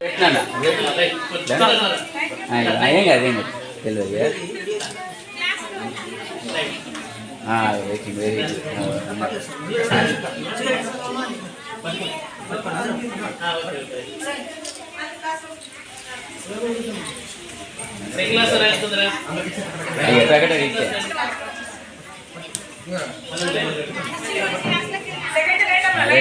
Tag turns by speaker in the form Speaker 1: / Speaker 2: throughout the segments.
Speaker 1: పెట్టినా ఏం కాదు ఏం కాదు తెలియదు వెయిటింగ్ వెరీ అయ్యో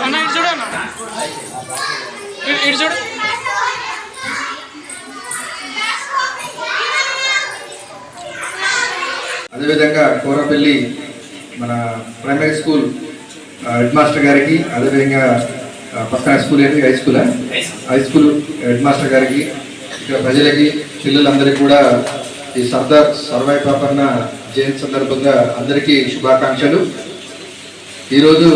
Speaker 2: అన్న ఇటు చూడు అన్న ఇటు- చూడు
Speaker 3: అదేవిధంగా కోరపల్లి మన ప్రైమరీ స్కూల్ హెడ్ మాస్టర్ గారికి అదేవిధంగా పక్కన స్కూల్ ఏంటి? High school high school head master గారికి ఇక్కడ ప్రజలకి పిల్లలందరికీ కూడా ఈ సర్దార్ సర్వాయి పాపన్న జయంతి సందర్భంగా అందరికీ శుభాకాంక్షలు. ఈరోజు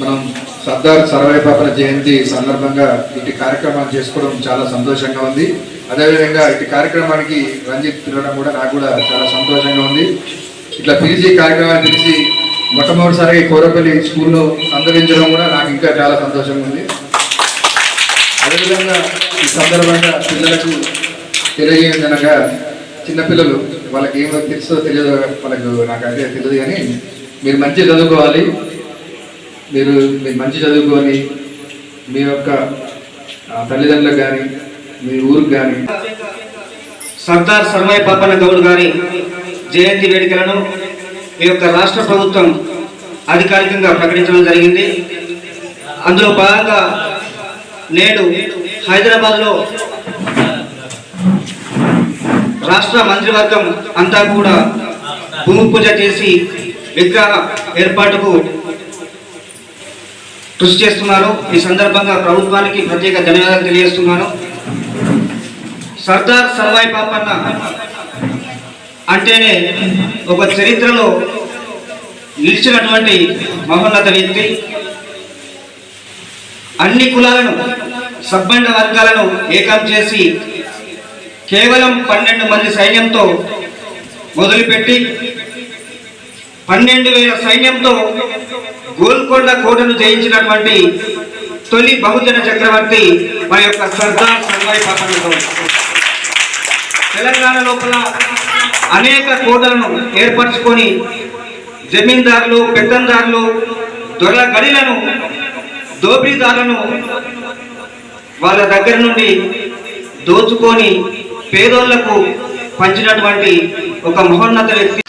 Speaker 3: మనం సర్దార్ సర్వాయి పాపన జయంతి సందర్భంగా ఇటు కార్యక్రమాలు చేసుకోవడం చాలా సంతోషంగా ఉంది. అదేవిధంగా ఇటు కార్యక్రమానికి రంజిత్ పిలవడం కూడా నాకు కూడా చాలా సంతోషంగా ఉంది. ఇట్లా పిలిచి కార్యక్రమాన్ని పిలిచి మొట్టమొదటిసారి కోరపల్లి స్కూల్లో సందర్శించడం కూడా నాకు ఇంకా చాలా సంతోషంగా ఉంది. అదేవిధంగా ఈ సందర్భంగా పిల్లలకు తెలియజేయదనగా చిన్నపిల్లలు వాళ్ళకి ఏమో తెలుసో తెలియదో వాళ్ళకు నాకు అదే తెలియదు కానీ మీరు మంచి చదువుకోవాలి. మీరు మీరు మంచి చదువుకొని మీ యొక్క తల్లిదండ్రులకు కానీ మీ ఊరికి కానీ.
Speaker 4: సర్దార్ సర్వాయి పాపన్న గౌడ్ గారి జయంతి వేడుకలను ఈ యొక్క రాష్ట్ర ప్రభుత్వం అధికారికంగా ప్రకటించడం జరిగింది. అందులో భాగంగా నేడు హైదరాబాద్లో రాష్ట్ర మంత్రివర్గం అంతా కూడా భూమి పూజ చేసి విగ్రహ ఏర్పాటుకు కృషి చేస్తున్నారు. ఈ సందర్భంగా ప్రభుత్వానికి ప్రత్యేక ధన్యవాదాలు తెలియజేస్తున్నాను. సర్దార్ సర్వాయి పాపన్న అంటేనే ఒక చరిత్రలో నిలిచినటువంటి మహోన్నత వ్యక్తి. అన్ని కులాలను సబ్బండ వర్గాలను ఏకం చేసి కేవలం పన్నెండు మంది సైన్యంతో మొదలుపెట్టి పన్నెండు వేల సైన్యంతో గోల్కొండ కోటను జయించినటువంటి తొలి బహుజన చక్రవర్తి మా యొక్క సర్దార్ సర్వాయి తెలంగాణ లోపల అనేక కోటలను ఏర్పరచుకొని జమీందారులు పెత్తందారులు దొరల గడిలను దోపిడీదారులను వాళ్ళ దగ్గర నుండి దోచుకొని పేదోళ్ళకు పంచినటువంటి ఒక మహోన్నత వ్యక్తి